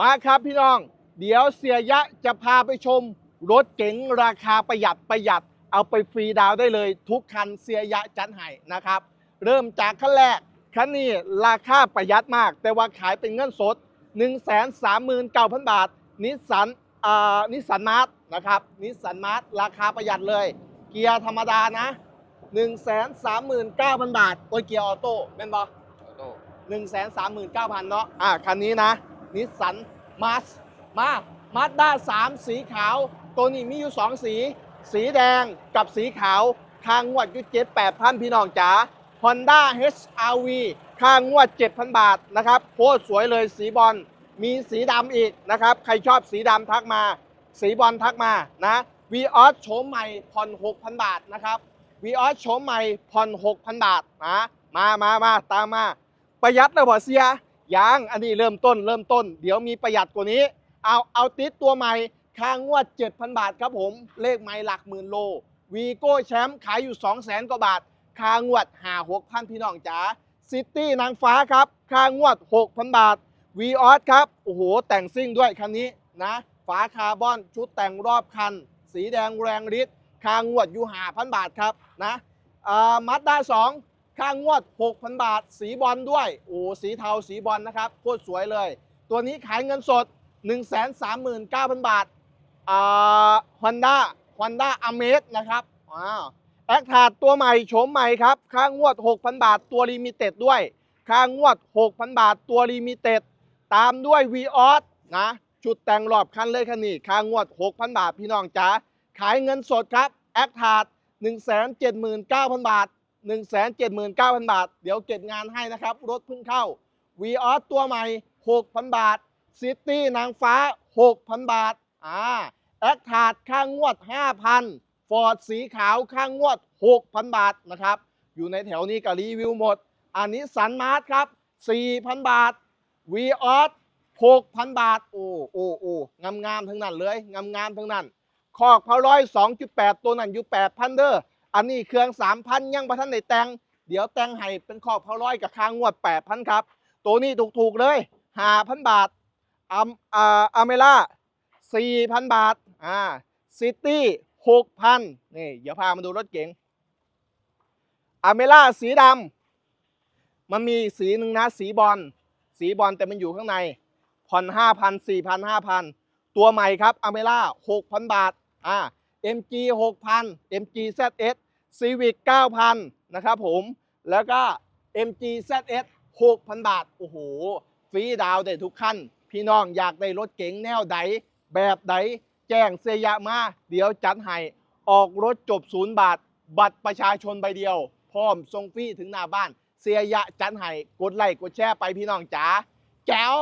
มาครับพี่น้อง เดี๋ยวเสียยะจะพาไปชม รถเก๋งราคาประหยัดประหยัด เอาไปฟรีดาวน์ได้เลย ทุกคันเสียยะจัดให้นะครับ เริ่มจากคันแรกคันนี้ราคาประหยัดมาก แต่ว่าขายเป็นเงินสด 139,000 บาท นิสสันอ่านิสสันมาร์ทนะครับนิสสันมาร์ทราคาประหยัดเลย เกียร์ธรรมดานะ 139,000 บาทโอ้ยเกียร์ออโต้แม่นบอหนึ่งแสนสามหมื่นเก้าพันเนาะ อะคันนี้นะ นิสสันมาสมามาสด้าสามสีขาว ตัวนี้มีอยู่สองสี สีแดงกับสีขาวค่างวดอยู่เจ็ดแปดพันพี่น้องจ๋า Honda HRV ค่างวด 7,000 บาทนะครับโคตรสวยเลยสีบอลมีสีดำอีกนะครับ ใครชอบสีดำทักมา สีบอลทักมานะวีออสโฉมใหม่ผ่อน6,000 บาทนะครับวีออสโฉมใหม่ผ่อน6,000 บาทนะมามามาตามมา ประหยัดแล้วบ่เสีย ยังอันนี้เริ่มต้นเริ่มต้น เดี๋ยวมีประหยัดกว่านี้ เอาเอาติดตัวใหม่ค่างวด 7,000 บาทครับผม เลขไม้หลักหมื่นโลวีโก้แชมป์ขายอยู่ 200,000กว่าบาทค่างวดหา6,000พี่น้องจ๋าซิตี้นางฟ้าครับค่างวด 6,000 บาทวีออสครับ โอ้โห แต่งซิ่งด้วยคันนี้นะฝาคาร์บอนชุดแต่งรอบคัน สีแดงแรงฤทธิ์ค่างวดอยู่หาพันบาทครับนะอ่ามัดด้าสอง ค่างวด 6,000 บาท สีบอลด้วย โอ้สีเทาสีบอลนะครับโคตรสวยเลย ตัวนี้ขายเงินสด 139,000 บาทอ่า Honda Honda a m a z นะครับว้าวแอคทาดตัวใหม่โฉมใหม่ครับ ค่างวด 6,000 บาทตัวลิมิเต็ดด้วย ค่างวด 6,000 บาทตัวลิมิเต็ด ตามด้วย v ีออสนะชุดแต่งรอบคันเลยคันนี้ค่างวด 6,000 บาทพี่น้องจ๋าขายเงินสดครับแอคทาด179,000 บาท 179,000 บาท เดี๋ยวเก็บงานให้นะครับ รถเพิ่งเข้า v ีออสตัวใหม่ 6,000 บาทซิตี้นางฟ้า 6,000 บาทอ่าแอคทาดค่างวด 5,000ฟอร์ดสีขาวค่างวด 6,000 บาทนะครับ อยู่ในแถวนี้ก็รีวิวหมด อันนี้สันมาร์ทครับ 4,000 บาท v ีออส6,000 บาท โอ้โอ้โอ้งามงามๆทั้งนั้นเลยงามงามๆทั้งนั้นคอกพาร้อย2.8 ตัวนั้นอยู่8,000เด้อ อันนี้เครื่อง3,000ยังประทันได้แตงเดี๋ยวแตงให้เป็นขอบพาร้อยกับค้างงวด8,000ครับ ตัวนี้ถูกๆเลย5,000บาทอัมอาอเมล่า4,000บาทอ่าซิตี้6,000นี่เดี๋ยวพามาดูรถเก๋งอเมล่าสีดำมันมีสีหนึ่งนะสีบอลสีบอลแต่มันอยู่ข้างในผ่อน5,000 4,000 5,000ตัวใหม่ครับอเมล่า6,000บาทอ่า MG 6,000 MG ZS Civic 9,000 นะครับผมแล้วก็ MG ZS 6,000 บาท โอ้โห ฟรีดาวได้ทุกขั้น พี่น้องอยากได้รถเก๋งแนวใด แบบใด แจ้งเซยะมา เดี๋ยวจัดให้ ออกรถจบศูนย์บาท บัตรประชาชนใบเดียว พร้อมส่งฟรีถึงหน้าบ้าน เสียยะจัดให้กดไลค์กดแชร์ไปพี่น้องจ๋าแจ๋ว